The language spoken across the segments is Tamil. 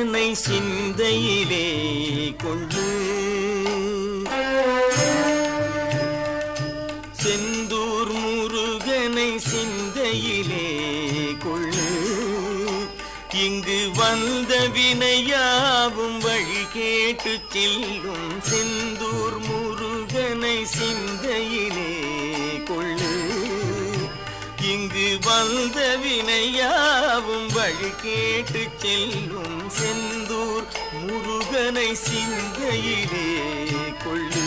அதனை சிந்தையிலே கொண்டு. செந்தூர் முருகனை சிந்தையிலே கொள்ளு. இங்கு வந்த வினையாவும் வழி கேட்டு செல்லும் செந்தூர் முருகனை சிந்தையிலே கொள்ளு. இங்கு வந்த வினையா வழி கேட்டு செல்லும் செந்தூர் முருகனை சிந்தையிலே கொள்ளு.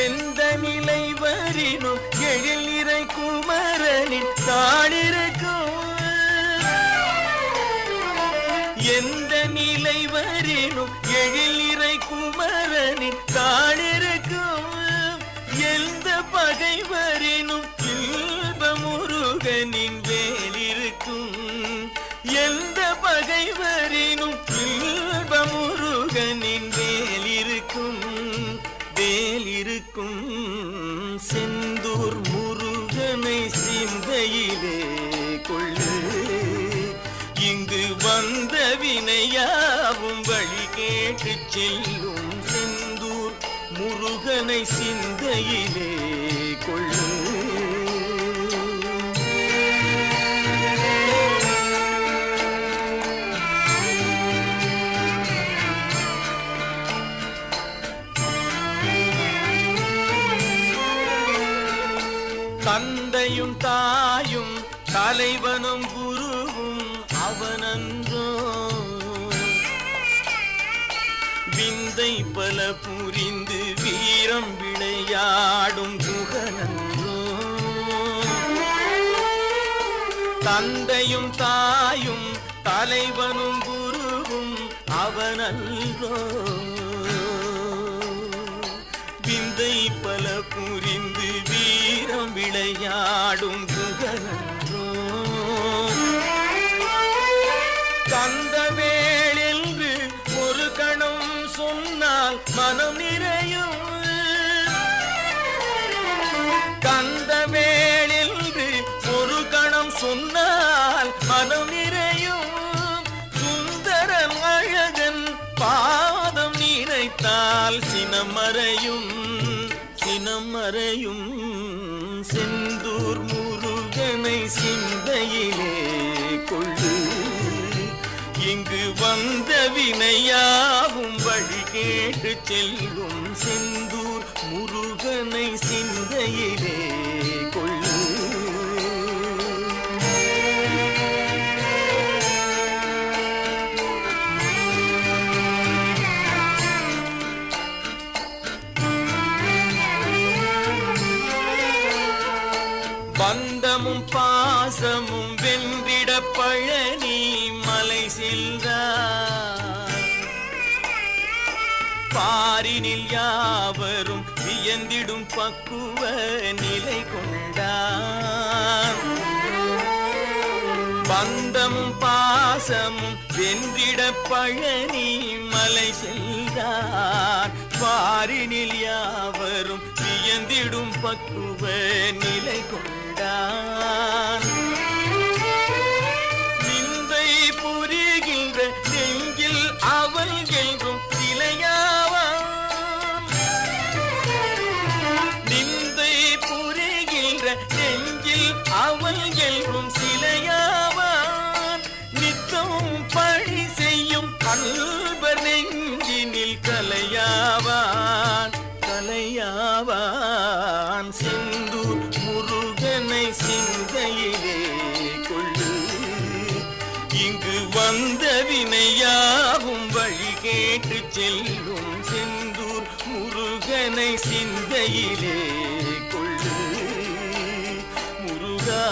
எந்த நிலை வரினும் எழில் நிறை குமரனின் தான் எந்த நிலை வரினும் எழில் இறை குமரனின் தாழிருக்கும் எந்த பகைவரினும் இல்ப முருகனின் வேலிருக்கும் எந்த பகைவரினும் இல்ப முருகனின் வேலிருக்கும் வேலிருக்கும் வினையாவும் வழி கேட்டு செல்லும் செந்தூர் முருகனை சிந்தையிலே கொள்ளும் தந்தையும் தாயும் தலைவனும் குருவும் அவனன் விந்தை பல புரிந்து வீரம் விளையாடும் குகனன்றோ. தந்தையும் தாயும் தலைவனும் குருவும் அவனன்றோ. விந்தை பல புரிந்து வீரம் விளையாடும் நினைத்தால் சினமறையும் சினமறையும் செந்தூர் முருகனை சிந்தையிலே கொள்ளு. இங்கு வந்த வினையாவும் வழி கேட்டு செல்லும் பந்தமும் பாசமும் வென்றிட பழனி மலை சென்றார் பாரினில் யாவரும் வியந்திடும் பக்குவ நிலை கொண்டார் பந்தமும் பாசமும் வென்றிட பழனி மலை சென்றார் பாரினில் யாவரும் வியந்திடும் பக்குவ நிலை சிந்து முருகனை சிந்தையிலே கொள்ளு. இங்கு வந்த வினையாவும் வழி கேட்டு செல்லும் செந்தூர் முருகனை சிந்தையிலே கொள்ளு. முருகா